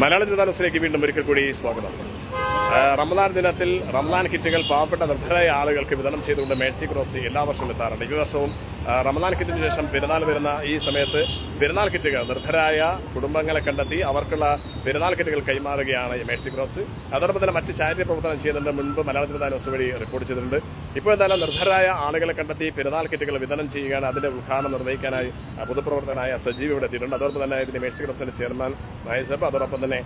മലയാള ജനതാ ന്യൂസിലേക്ക് വീണ്ടും ഒരിക്കൽ കൂടി സ്വാഗതം. റമദാൻ ദിനത്തിൽ റമദാൻ കിറ്റുകൾ പാവപ്പെട്ട നിർഭരായ ആളുകൾക്ക് വിതരണം ചെയ്തുകൊണ്ട് മേഴ്സി ക്രോപ്സി എല്ലാ വർഷവും എത്താറുണ്ട്. ഈ വർഷവും റമദാൻ കിറ്റിന് ശേഷം പെരുന്നാൾ വരുന്ന ഈ സമയത്ത് പെരുന്നാൾ കിറ്റുകൾ നിർദ്ധരായ കുടുംബങ്ങളെ കണ്ടെത്തി അവർക്കുള്ള പെരുന്നാൾ കിറ്റുകൾ കൈമാറുകയാണ് മേഴ്സി ക്രോപ്സ്. അതോടൊപ്പം തന്നെ മറ്റ് ചാരിറ്റി പ്രവർത്തനം ചെയ്യുന്നുണ്ട് മുൻപ് മലയാള ജനതാ ന്യൂസ് വഴി റിപ്പോർട്ട് ചെയ്തിട്ടുണ്ട്. ഇപ്പോൾ എന്തായാലും നിർദ്ധരായ ആളുകളെ കണ്ടെത്തി പെരുന്നാൾ കിറ്റുകൾ വിതരണം ചെയ്യുകയാണ് അതിന്റെ ഉദ്ഘാടനം നിർവഹിക്കാനായി പൊതുപ്രവർത്തകനായ സജീവ് ഇവിടെ എത്തിയിട്ടുണ്ട്. അതോടൊപ്പം തന്നെ ഇതിന്റെ മേഴ്സി ക്രോപ്സിന്റെ ചെയർമാൻ മഹേസബ് അതോടൊപ്പം തന്നെ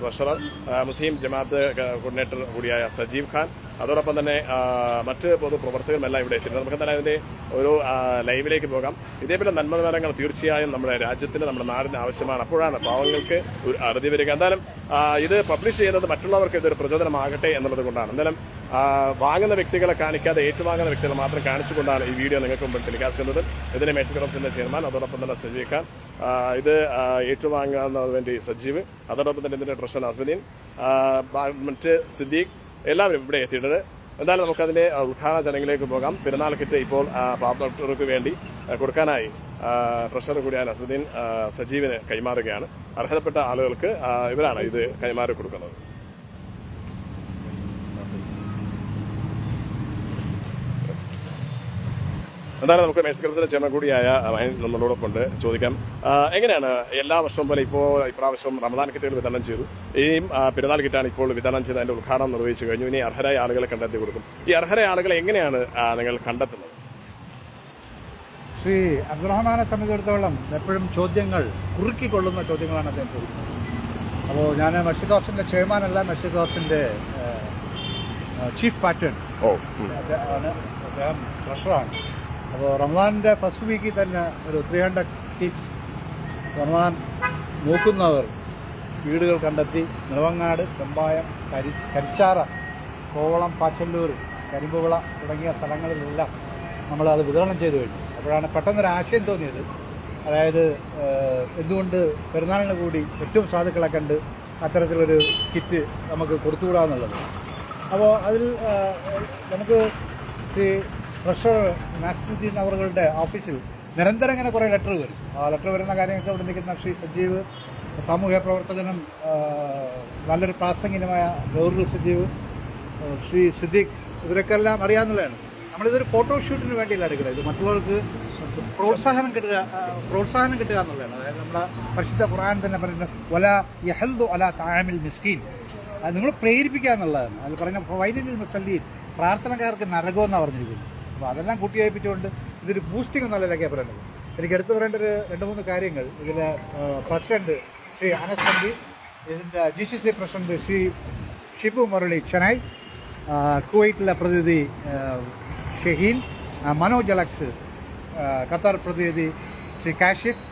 ട്രഷറർ മുസ്ലിം ജമാഅത്ത് കോർഡിനേറ്റർ കൂടിയായ സജീവ് ഖാൻ അതോടൊപ്പം തന്നെ മറ്റ് പൊതു പൊതുപ്രവർത്തകരുമെല്ലാം ഇവിടെ എത്തിയിട്ടുണ്ട്. നമുക്ക് എന്തായാലും അതിന്റെ ഒരു ലൈവിലേക്ക് പോകാം. ഇതേപോലെ നന്മനിരങ്ങൾ തീർച്ചയായും നമ്മുടെ രാജ്യത്തിന് നമ്മുടെ നാടിന് ആവശ്യമാണ്. അപ്പോഴാണ് പാവങ്ങൾക്ക് ഒരു അറുതി വരിക. എന്തായാലും ഇത് പബ്ലിഷ് ചെയ്യുന്നത് മറ്റുള്ളവർക്ക് ഇതൊരു പ്രചോദനമാകട്ടെ എന്നുള്ളത് കൊണ്ടാണ്. എന്തായാലും വാങ്ങുന്ന വ്യക്തികളെ കാണിക്കാതെ ഏറ്റുവാങ്ങുന്ന വ്യക്തികളെ മാത്രം കാണിച്ചുകൊണ്ടാണ് ഈ വീഡിയോ നിങ്ങൾക്ക് മുമ്പിൽ ടെലികാസ്റ്റ് ചെയ്യുന്നത്. ഇതിന് മേഴ്സി ക്രോപ്സിന്റെ ചെയർമാൻ അതോടൊപ്പം തന്നെ സജീവ് ഖാൻ. ഇത് ഏറ്റുവാങ്ങുന്നതിന് വേണ്ടി സജീവ്. അതോടൊപ്പം തന്നെ ഇതിന്റെ ട്രഷർ അസ്മദീൻ മറ്റ് സിദ്ദീഖ്. എല്ലാവരും ഇവിടെ എത്തിയിട്ടുണ്ട്. എന്തായാലും നമുക്കതിന്റെ ഉദ്ഘാടന ചടങ്ങിലേക്ക് പോകാം. പെരുന്നാൾ കിറ്റ് ഇപ്പോൾ പാവപ്പെട്ടവർക്ക് വേണ്ടി കൊടുക്കാനായി പ്രഷർ കൂടിയാൽ അസുദ്ദീൻ സജീവിന് കൈമാറുകയാണ്. അർഹതപ്പെട്ട ആളുകൾക്ക് ഇവരാണ് ഇത് കൈമാറി കൊടുക്കുന്നത് എന്തായാലും നമുക്ക് മേഴ്സ് മേസ്കരത്തിന്റെ ചെയർമാൻ കൂടിയായ നമ്മളോടൊപ്പം ഉണ്ട്. ചോദിക്കാം. എങ്ങനെയാണ് എല്ലാ വർഷവും പോലെ ഇപ്പോൾ ഇപ്രാവശ്യം റമദാൻ കിറ്റുകൾ വിതരണം ചെയ്തു. ഈ പെരുന്നാൾ കിറ്റാണ് ഇപ്പോൾ വിതരണം ചെയ്ത് അതിന്റെ ഉദ്ഘാടനം നിർവഹിച്ചു കഴിഞ്ഞു. ഇനി അർഹരായ ആളുകളെ കണ്ടെത്തി കൊടുക്കും. ഈ അർഹരായ ആളുകളെ എങ്ങനെയാണ് നിങ്ങൾ കണ്ടെത്തുന്നത്? ശ്രീ അബ്ദുറഹ്മാനെ സംബന്ധിച്ചിടത്തോളം എപ്പോഴും ചോദ്യങ്ങൾ കുറുക്കിക്കൊള്ളുന്ന ചോദ്യങ്ങളാണ് അദ്ദേഹം ചോദിക്കുന്നത്. അപ്പോൾ ഞാൻ മഷീദ് ചെയർമാൻ അല്ല മഷീദ് ഓപ്ഷന്റെ ചീഫ് പാറ്റേൺ. ആണ് അദ്ദേഹം ട്രഷറാണ് അപ്പോൾ റമദാനിന്റെ ഫസ്റ്റ് വീക്കിൽ തന്നെ ഒരു ത്രീ ഹൺഡ്രഡ് കിഡ്സ് റമദാൻ നോക്കുന്നവർ വീടുകൾ കണ്ടെത്തി. നിളവങ്ങാട് ചെമ്പായം കരി കരിച്ചാറ കോവളം പാച്ചല്ലൂർ കരിമ്പുവിള തുടങ്ങിയ സ്ഥലങ്ങളിലെല്ലാം നമ്മൾ അത് വിതരണം ചെയ്തു കഴിഞ്ഞു. അപ്പോഴാണ് പെട്ടെന്നൊരു ആശയം തോന്നിയത്. അതായത് എന്തുകൊണ്ട് പെരുന്നാളിന് കൂടി ഏറ്റവും സാധുക്കളെ കണ്ട് അത്തരത്തിലൊരു കിറ്റ് നമുക്ക് കൊടുത്തുകൂടാന്നുള്ളത്. അപ്പോൾ അതിൽ നമുക്ക് ഈ ട്രഷറർ നാസ്മുദ്ദീൻ അവറുകളുടെ ഓഫീസിൽ നിരന്തരം ഇങ്ങനെ കുറേ ലെറ്റർ വരും. ആ ലെറ്റർ വരുന്ന കാര്യങ്ങൾക്ക് ഇവിടെ നിൽക്കുന്ന ശ്രീ സജീവ് സാമൂഹ്യ പ്രവർത്തകനും നല്ലൊരു പ്രാസംഗികമായ ഗൗരവ് സജീവ് ശ്രീ സിദ്ദീഖ് ഇവരൊക്കെ എല്ലാം അറിയാവുന്നതാണ് നമ്മളിതൊരു ഫോട്ടോഷൂട്ടിന് വേണ്ടിയല്ല എടുക്കുന്നത്. ഇത് മറ്റുള്ളവർക്ക് പ്രോത്സാഹനം കിട്ടുക പ്രോത്സാഹനം കിട്ടുക എന്നുള്ളതാണ്. അതായത് നമ്മുടെ പരിശുദ്ധ ഖുർആൻ തന്നെ പറയുന്നത് ഒല യഹൽദു അല താമിൽ മിസ്കീൻ. അത് നിങ്ങൾ പ്രേരിപ്പിക്കുക എന്നുള്ളതാണ്. അതിൽ പറയുന്ന വൈദ്യുതി മുസല്ലീൻ. പ്രാർത്ഥനക്കാർക്ക് നരകമെന്നാണ് പറഞ്ഞിരിക്കുന്നത്. അപ്പോൾ അതെല്ലാം കൂട്ടിയായിപ്പിച്ചുകൊണ്ട് ഇതൊരു ബൂസ്റ്റിംഗ് എന്നുള്ളതിലൊക്കെ പറയുന്നത് എനിക്ക് എടുത്തു പറയേണ്ട ഒരു രണ്ട് മൂന്ന് കാര്യങ്ങൾ. ഇതിൽ പ്രസിഡന്റ് ശ്രീ അനസ് തമ്പി ഇതിന്റെ G C C president Shri Shibu Murali Chennai കുവൈറ്റിലെ പ്രതിനിധി ഷഹീൻ മനോജ് അലക്സ് ഖത്തർ പ്രതിനിധി ശ്രീ കാഷിഫ്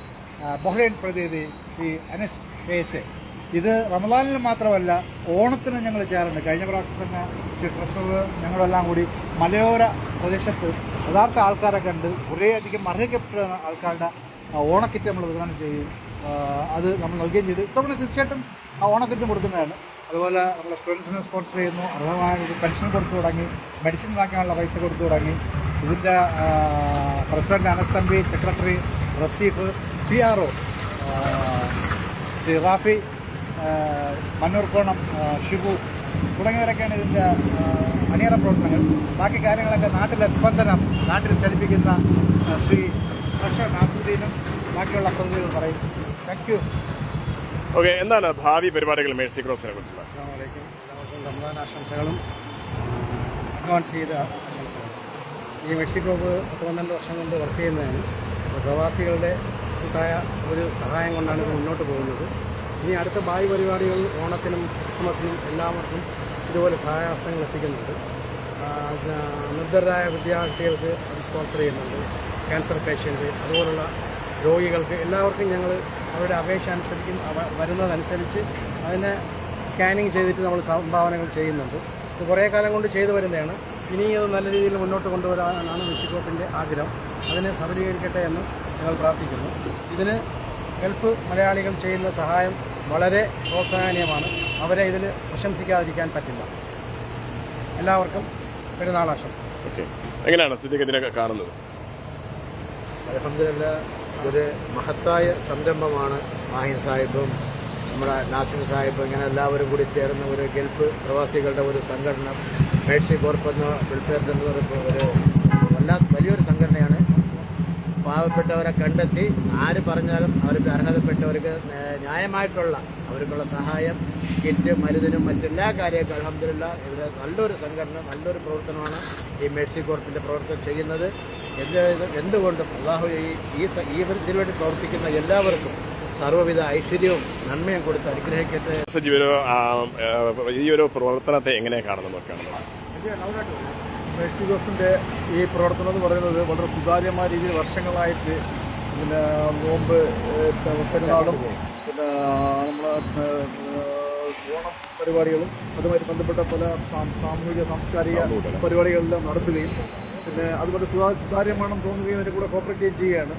ബഹ്റൈൻ പ്രതിനിധി ശ്രീ അനസ് കേസെ ഇത് റമദാനിൽ മാത്രമല്ല ഓണത്തിന് ഞങ്ങൾ ചേരുന്നുണ്ട് കഴിഞ്ഞ പ്രാവശ്യം തന്നെ ശ്രീ ട്രഷറർ ഞങ്ങളെല്ലാം കൂടി മലയോര പ്രദേശത്ത് യഥാർത്ഥ ആൾക്കാരെ കണ്ട് കുറേയധികം അർഹിക്കപ്പെട്ട ആൾക്കാരുടെ ഓണക്കിറ്റ് നമ്മൾ വിതരണം ചെയ്യും. അത് നമ്മൾ നൽകുകയും ചെയ്തു. ഇത്തവണ തീർച്ചയായിട്ടും ആ ഓണക്കിറ്റ് കൊടുക്കുന്നതാണ്. അതുപോലെ നമ്മുടെ സ്റ്റുഡൻസിനെ സ്പോൺസർ ചെയ്യുന്നു. അർഹമായ ഒരു പെൻഷൻ കൊടുത്തു തുടങ്ങി. മെഡിസിൻ വാങ്ങാനുള്ള പൈസ കൊടുത്തു തുടങ്ങി. ഇതിന്റെ president Anas Thampi secretary Raseef P R O Rafi Mannoorkonam Shibu തുടങ്ങിയവരൊക്കെയാണ് ഇതിന്റെ അണിയറ പ്രവർത്തനങ്ങൾ. ബാക്കി കാര്യങ്ങളൊക്കെ നാട്ടിലെ സ്പന്ദനം നാട്ടിൽ ചലിപ്പിക്കുന്ന ശ്രീ പ്രഷർ നാസുദ്ദീനും ബാക്കിയുള്ള പ്രതിനിധികൾ പറയും. താങ്ക് യു ഓക്കെ എന്താണ് ഭാവി പരിപാടികൾ മേഴ്സി ക്രോപ്സിനെ കുറിച്ചുള്ള? റമദാൻ ആശംസകളും അഡ്വാൻസ് ചെയ്ത ആശംസകളും. ഈ മെക്സിക്കോ പത്ത് പന്ത്രണ്ട് വർഷം കൊണ്ട് വർക്ക് ചെയ്യുന്നതാണ് പ്രവാസികളുടെ കൂട്ടായ ഒരു സഹായം കൊണ്ടാണ് ഇത് മുന്നോട്ട് പോകുന്നത്. ഇനി അടുത്ത ബായ് പരിപാടികൾ ഓണത്തിനും ക്രിസ്മസിനും എല്ലാവർക്കും ഇതുപോലെ സഹായഹസ്തങ്ങൾ എത്തിക്കുന്നുണ്ട്. നിർദ്ധരായ വിദ്യാർത്ഥികൾക്ക് അത് സ്പോൺസർ ചെയ്യുന്നുണ്ട്. ക്യാൻസർ പേഷ്യന്റ് അതുപോലുള്ള രോഗികൾക്ക് എല്ലാവർക്കും ഞങ്ങൾ അവരുടെ അപേക്ഷ അനുസരിക്കും. വരുന്നതനുസരിച്ച് അതിനെ സ്കാനിങ് ചെയ്തിട്ട് നമ്മൾ സംഭാവനകൾ ചെയ്യുന്നുണ്ട്. ഇത് കുറേ കാലം കൊണ്ട് ചെയ്തു വരുന്നതാണ്. ഇനി അത് നല്ല രീതിയിൽ മുന്നോട്ട് കൊണ്ടുവരാനാണ് വിസിക്കോപ്പിന്റെ ആഗ്രഹം. അതിനെ സബലീകരിക്കട്ടെ എന്ന് ഞങ്ങൾ പ്രാർത്ഥിക്കുന്നു. ഇതിന് ഗൾഫ് മലയാളികൾ ചെയ്യുന്ന സഹായം വളരെ പ്രോത്സാഹനീയമാണ്. അവരെ ഇതിൽ പ്രശംസിക്കാതിരിക്കാൻ പറ്റില്ല. എല്ലാവർക്കും പെരുന്നാൾ ആശംസ ഓക്കെ. എങ്ങനെയാണ് സ്ഥിതിക്ക് ഇതിനെ കാണുന്നത്? അലഹമില്ല ഒരു മഹത്തായ സംരംഭമാണ്. മാഹിൻ സാഹിബും നമ്മുടെ നാസിം സാഹിബ് ഇങ്ങനെ എല്ലാവരും കൂടി ചേർന്ന ഒരു ഗൾഫ് പ്രവാസികളുടെ ഒരു സംഘടന. മേഴ്സി കോർപ്പ് എന്ന വെൽഫെയർ സെന്റർ ഒരു വല്ലാത്ത വലിയൊരു സംഘടനയാണ് പാവപ്പെട്ടവരെ കണ്ടെത്തി ആര് പറഞ്ഞാലും അവർക്ക് അർഹതപ്പെട്ടവർക്ക് ന്യായമായിട്ടുള്ള അവർക്കുള്ള സഹായം കിറ്റ് മരുന്നിനും മറ്റെല്ലാ കാര്യങ്ങളും അലഹമില്ല ഇവിടെ നല്ലൊരു സംഘടന നല്ലൊരു പ്രവർത്തനമാണ് ഈ മേഴ്സി കോർപ്പിന്റെ പ്രവർത്തനം ചെയ്യുന്നത്. എന്ത് എന്തുകൊണ്ടും അള്ളാഹു ഈ ഈ ഇതിനു വേണ്ടി പ്രവർത്തിക്കുന്ന എല്ലാവർക്കും സർവവിധ ഐശ്വര്യവും നന്മയും കൊടുത്ത് അനുഗ്രഹിക്കട്ടെ. ഈ ഒരു പ്രവർത്തനത്തെ എങ്ങനെ കാണുന്നു നോക്കുകയാണെന്ന് മേഴ്സി ജോസിന്റെ ഈ പ്രവർത്തനം എന്ന് പറയുന്നത് വളരെ സുതാര്യമായ രീതിയിൽ വർഷങ്ങളായിട്ട് പിന്നെ നോമ്പ് പെരുന്നാളും പിന്നെ നമ്മളെ ഓണം പരിപാടികളും അതുമായി ബന്ധപ്പെട്ട പല സാമൂഹിക സാംസ്കാരിക പരിപാടികളെല്ലാം നടത്തുകയും പിന്നെ അതുപോലെ സുതാ- സുതാര്യമാണെന്ന് തോന്നുകയും അതിന്റെ കൂടെ കോപ്പറേറ്റ് ചെയ്യുകയാണ്.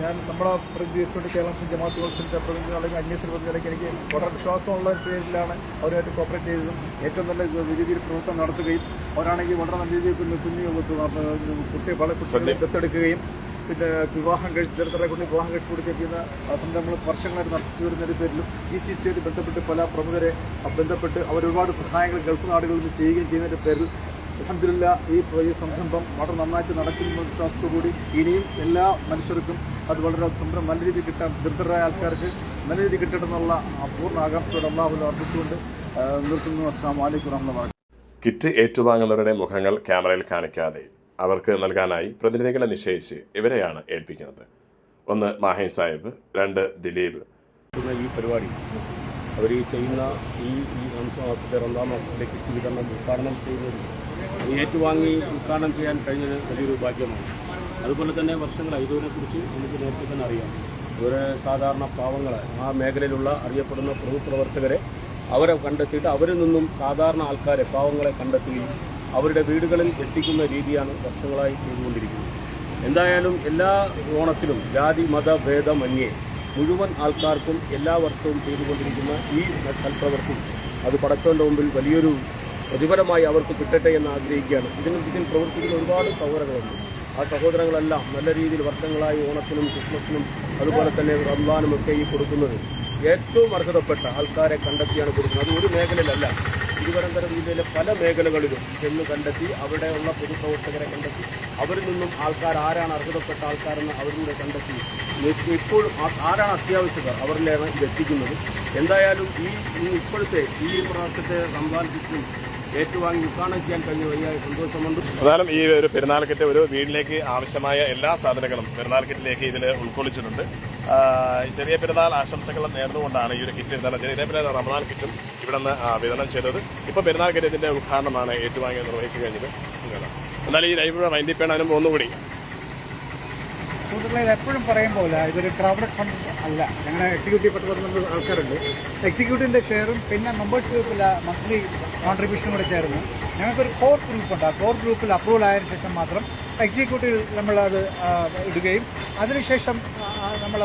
ഞാൻ നമ്മുടെ പ്രതിനിധിച്ചുകൊണ്ട് കേരളം സിംഗ് ജമാഅത്ത് കോൺസിലിന്റെ പ്രതിനിധി അല്ലെങ്കിൽ അന്വേഷണ പ്രതിനിധികളൊക്കെ എനിക്ക് വളരെ വിശ്വാസമുള്ള പേരിലാണ് അവരുമായിട്ട് കോപ്പറേറ്റ് ചെയ്തതും ഏറ്റവും നല്ല രീതിയിൽ പ്രവർത്തനം നടത്തുകയും അവരാണെങ്കിൽ വളരെ നല്ല രീതിയിൽ കുഞ്ഞു കുഞ്ഞു കുട്ടിയെ പല കുട്ടികളെ ദത്തെടുക്കുകയും പിന്നെ വിവാഹം കഴിച്ച് ദരിദ്രരെ കൊണ്ട് വിവാഹം കഴിച്ചു കൊടുക്കുന്ന സംരംഭങ്ങൾ വർഷങ്ങളായിട്ട് നടത്തി വരുന്നതിന്റെ പേരിലും ഈ ചികിത്സയായിട്ട് ബന്ധപ്പെട്ട് പല പ്രമുഖരെ ബന്ധപ്പെട്ട് അവർ ഒരുപാട് സഹായങ്ങൾ ഗൾഫ് നാടുകളിൽ നിന്ന് ചെയ്യുകയും ചെയ്യുന്നതിന്റെ പേരിൽ അലഹമില്ല ഈ ഈ സംരംഭം വളരെ നന്നായിട്ട് നടക്കുന്ന വിശ്വാസത്തോടുകൂടി ഇനിയും എല്ലാ മനുഷ്യർക്കും അത് വളരെ സംരംഭം നല്ല രീതിയിൽ കിട്ടാൻ ദരിദ്രരായ ആൾക്കാർക്ക് നല്ല രീതിയിൽ കിട്ടണമെന്നുള്ള പൂർണ ആകാംക്ഷയോടെ അള്ളാഹുല അർപ്പിച്ചുകൊണ്ട് നിർത്തുന്നു. അസ്സാം വലൈക്കും റഹ്മ കിറ്റ് ഏറ്റുവാങ്ങുന്നവരുടെ മുഖങ്ങൾ ക്യാമറയിൽ കാണിക്കാതെ അവർക്ക് നൽകാനായി പ്രതിനിധികളെ നിശ്ചയിച്ച് ഇവരെയാണ് ഏൽപ്പിക്കുന്നത്. ഒന്ന് മാഹി സാഹിബ് രണ്ട് ദിലീപ്. ഈ പരിപാടി അവർ ഈ ചെയ്യുന്ന ഈ ഈ മാസത്തെ രണ്ടാം മാസത്തിലേക്ക് വിതരണം ഉദ്ഘാടനം ചെയ്യുന്നത് ഏറ്റുവാങ്ങി ഉദ്ഘാടനം ചെയ്യാൻ കഴിഞ്ഞത് വലിയൊരു ഭാഗ്യമാണ്. അതുപോലെ തന്നെ വർഷങ്ങളായി ഇതിനെക്കുറിച്ച് നമുക്ക് നേരത്തെ തന്നെ അറിയാം. ഇവരെ സാധാരണ പാവങ്ങളെ ആ മേഖലയിലുള്ള അറിയപ്പെടുന്ന പൊതുപ്രവർത്തകരെ അവരെ കണ്ടെത്തിയിട്ട് അവരിൽ നിന്നും സാധാരണ ആൾക്കാരെ പാവങ്ങളെ കണ്ടെത്തുകയും അവരുടെ വീടുകളിൽ എത്തിക്കുന്ന രീതിയാണ് വർഷങ്ങളായി ചെയ്തുകൊണ്ടിരിക്കുന്നത്. എന്തായാലും എല്ലാ ഓണത്തിലും ജാതി മത ഭേദമന്യേ മുഴുവൻ ആൾക്കാർക്കും എല്ലാ വർഷവും ചെയ്തുകൊണ്ടിരിക്കുന്ന ഈ സൽപ്രവൃത്തി അത് പടച്ചവന്റെ മുമ്പിൽ വലിയൊരു പ്രതിഫലമായി അവർക്ക് കിട്ടട്ടെ എന്ന് ആഗ്രഹിക്കുകയാണ്. ഇതിന് ഇതിൽ പ്രവർത്തിക്കുന്ന ഒരുപാട് സഹോദരങ്ങളുണ്ട്. ആ സഹോദരങ്ങളെല്ലാം നല്ല രീതിയിൽ വർഷങ്ങളായി ഓണത്തിനും ക്രിസ്മസിനും അതുപോലെ തന്നെ റംസാനും ഒക്കെ ഈ കൊടുക്കുന്നത് ഏറ്റവും അർഹതപ്പെട്ട ആൾക്കാരെ കണ്ടെത്തിയാണ് കൊടുക്കുന്നത്. അത് ഒരു മേഖലയിലല്ല. തിരുവനന്തപുരം ജില്ലയിലെ പല മേഖലകളിലും ചെന്ന് കണ്ടെത്തി അവിടെയുള്ള പൊതുപ്രവർത്തകരെ കണ്ടെത്തി. അവരിൽ നിന്നും ആൾക്കാർ ആരാണ് അർഹതപ്പെട്ട ആൾക്കാരെന്ന് അവരിലൂടെ കണ്ടെത്തി. ഇപ്പ- ഇപ്പോഴും ആരാണ് അത്യാവശ്യക്കാർ അവരിലാണ് ഇത് എത്തിക്കുന്നത്. എന്തായാലും ഈ ഇപ്പോഴത്തെ ഈ പ്രാവശ്യത്തെ റംസാൻ കിറ്റും ഏറ്റുവാങ്ങി ഉദ്ഘാടനം ചെയ്യാൻ കഴിഞ്ഞ വലിയ സന്തോഷമുണ്ട്. ഈ ഒരു പെരുന്നാൾ കിറ്റ് ഒരു വീടിലേക്ക് ആവശ്യമായ എല്ലാ സാധനങ്ങളും പെരുന്നാൾ കിറ്റിലേക്ക് ഇതിൽ ഉൾക്കൊള്ളിച്ചിട്ടുണ്ട്. ചെറിയ പെരുന്നാൾ ആശംസകൾ നേർന്നുകൊണ്ടാണ് ഈ ഒരു കിറ്റ് എന്താണ് ചെറിയ പെരുന്നാൾ റമദാൻ കിറ്റും ഇവിടെ നിന്ന് വിതരണം ചെയ്തത്. ഇപ്പോൾ പെരുന്നാൾ കിറ്റ് ഇതിന്റെ ഉദ്ഘാടനമാണ് ഏറ്റുവാങ്ങി നിർവഹിച്ചു കഴിഞ്ഞത്. എന്നാൽ ഈ ലൈബ്രറി വൈൻഡിപ്പ് പേണാനും ഒന്നുകൂടി. സുഹൃത്തുക്കളെ എപ്പോഴും പറയും പോലെ ഇതൊരു ക്രൗഡഡ് ഫണ്ട് അല്ല. ഞങ്ങളെ എക്സിക്യൂട്ടീവ് പതിനൊന്ന് ആൾക്കാരുണ്ട്. എക്സിക്യൂട്ടീവിന്റെ ഷെയറും പിന്നെ മെമ്പേഴ്സ് ഗ്രൂപ്പിലെ മന്ത്ലി കോൺട്രിബ്യൂഷനും കൂടെ ചേർന്ന് ഞങ്ങൾക്കൊരു കോർ ഗ്രൂപ്പുണ്ട് ആ കോർ ഗ്രൂപ്പിൽ അപ്രൂവൽ ആയതിനു ശേഷം മാത്രം എക്സിക്യൂട്ടീവ് നമ്മളത് ഇടുകയും അതിനുശേഷം നമ്മൾ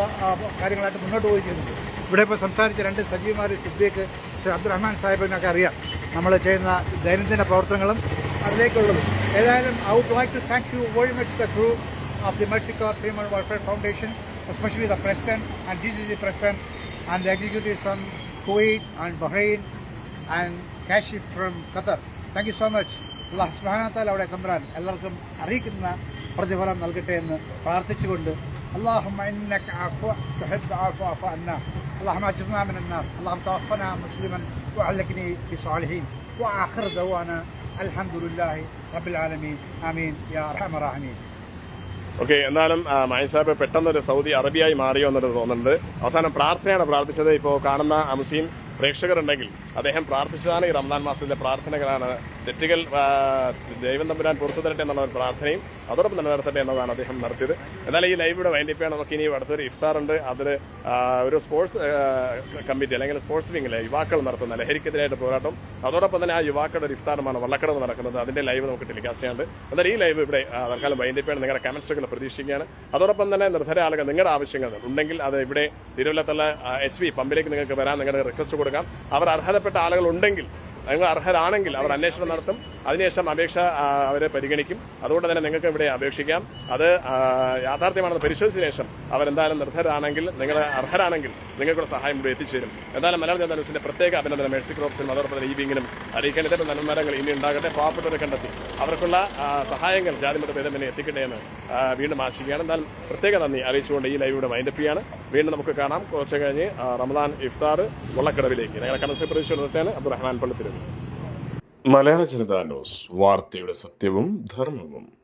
കാര്യങ്ങളായിട്ട് മുന്നോട്ട് പോയി ചെയ്യുന്നത് ഇവിടെ ഇപ്പോൾ സംസാരിച്ച രണ്ട് സജീവമാർ സിദ്ദീഖ് ശ്രീ അബ്ദുറഹ്മാൻ സാഹിബിനൊക്കെ അറിയാം. നമ്മൾ ചെയ്യുന്ന ദൈനംദിന പ്രവർത്തനങ്ങളും അതിലേക്കുള്ളത്. ഏതായാലും I would like to thank you very much the group of the Mexico Freeman welfare foundation especially the president and G G G president and the executive from Kuwait and Bahrain and Kashi from Qatar thank you so much അള്ളാഹ് ഹസ്മഹാനത്താൽ അവിടെ തമ്പ്രാൻ എല്ലാവർക്കും അറിയിക്കുന്ന പ്രതിഫലം നൽകട്ടെ എന്ന് പ്രാർത്ഥിച്ചുകൊണ്ട് اللهم انك عفو تحب العفو فاعف عنا اللهم اجرنا من النار اللهم توفنا مسلما وعلقني بصالحين واخر دعوانا الحمد لله رب العالمين امين يا ارحم الراحمين okay എന്നാലും ആ, മായൻ സാഹിബ് പെട്ടെന്നൊരു സൗദി അറബിയായി മാറിയോ എന്നൊരു തോന്നുന്നുണ്ട് അവസാനം പ്രാർത്ഥനയാണ് പ്രാർത്ഥിച്ചത് ഇപ്പോൾ കാണുന്ന ആ മുസ്ലിം പ്രേക്ഷകരുണ്ടെങ്കിൽ അദ്ദേഹം പ്രാർത്ഥിച്ചതാണ് ഈ റംസാൻ മാസത്തിലെ പ്രാർത്ഥനകളാണ് തെറ്റുകൾ ദൈവം തമ്പുരാൻ പുറത്തു തരട്ടെ എന്നുള്ള ഒരു പ്രാർത്ഥനയും അതോടൊപ്പം നിലനിർത്തട്ടെ എന്നതാണ് അദ്ദേഹം നടത്തിയത്. എന്നാൽ ഈ ലൈവിടെ വൈൻഡിപ്പാണ് നമുക്ക് ഇനി അടുത്തൊരു ഇഫ്താർ ഉണ്ട്. അതിൽ ഒരു സ്പോർട്സ് കമ്മിറ്റി അല്ലെങ്കിൽ സ്പോർട്സ് വിങ്ങിലെ യുവാക്കൾ നടത്തുന്ന ലഹരിക്കെതിരായിട്ട് പോരാട്ടം. അതോടൊപ്പം തന്നെ ആ യുവാക്കളുടെ ഒരു ഇഫ്താറുമാണ് വള്ളക്കടവ് നടക്കുന്നത്. അതിന്റെ ലൈവ് നമുക്ക് ടെലികാസ്റ്റ് ചെയ്യാണ്ട് എന്നാൽ ഈ ലൈവ് ഇവിടെ തൽക്കാലം വൈൻഡിപ്പാണ് നിങ്ങളുടെ കമന്റ്സുകൾ പ്രതീക്ഷിക്കുകയാണ്. അതോടൊപ്പം തന്നെ നിർധര ആളുകൾ നിങ്ങളുടെ ആവശ്യങ്ങൾ ഉണ്ടെങ്കിൽ അത് ഇവിടെ തിരുവല്ലത്തുള്ള എസ് പമ്പിലേക്ക് നിങ്ങൾക്ക് വരാൻ നിങ്ങളുടെ റിക്വസ്റ്റ് കൊടുക്കാം. അവർ അർഹതപ്പെട്ട ആളുകൾ ഉണ്ടെങ്കിൽ നിങ്ങൾ അർഹരാണെങ്കിൽ അവർ അന്വേഷണം നടത്തും. അതിനുശേഷം അപേക്ഷ അവരെ പരിഗണിക്കും. അതുകൊണ്ട് തന്നെ നിങ്ങൾക്ക് ഇവിടെ അപേക്ഷിക്കാം. അത് യാഥാർത്ഥ്യമാണെന്ന് പരിശോധിച്ച ശേഷം അവരെന്തായാലും നിർദ്ധരാണെങ്കിൽ നിങ്ങൾ അർഹരാണെങ്കിൽ നിങ്ങൾക്കുള്ള സഹായം ഇവിടെ എത്തിച്ചേരും. എന്തായാലും മലയാള ജനതാ ന്യൂസിന്റെ പ്രത്യേക അഭിനന്ദനം. മേഴ്സി ക്രോപ്സിനും അതോടൊപ്പം ഈ വിങ്ങിനും അറിയിക്കാൻ ഇതേ നന്മരങ്ങൾ ഇനി ഉണ്ടാകട്ടെ. പാവപ്പെട്ടവരെ കണ്ടെത്തി. അവർക്കുള്ള സഹായങ്ങൾ ജാതിമത ഭേദം തന്നെ എത്തിക്കട്ടെ എന്ന് വീണ്ടും ആശിക്കുകയാണ്. എന്നാൽ പ്രത്യേക നന്ദി അറിയിച്ചുകൊണ്ട് ഈ ലൈവ് ഇവിടെ വൈൻഡപ്പ് ചെയ്യാണ്. വീണ്ടും നമുക്ക് കാണാം. കുറച്ച് കഴിഞ്ഞ് റമദാൻ ഇഫ്താർ വള്ളക്കടവിലേക്ക്. ഞങ്ങളെ കണസ് പ്രതീക്ഷ നിർത്താൻ അബ്ദുറഹ്മാൻ പള്ളിത്തിരുന്നു മലയാള ജനതാ ന്യൂസ് വാർത്തയുടെ സത്യവും ധർമ്മവും.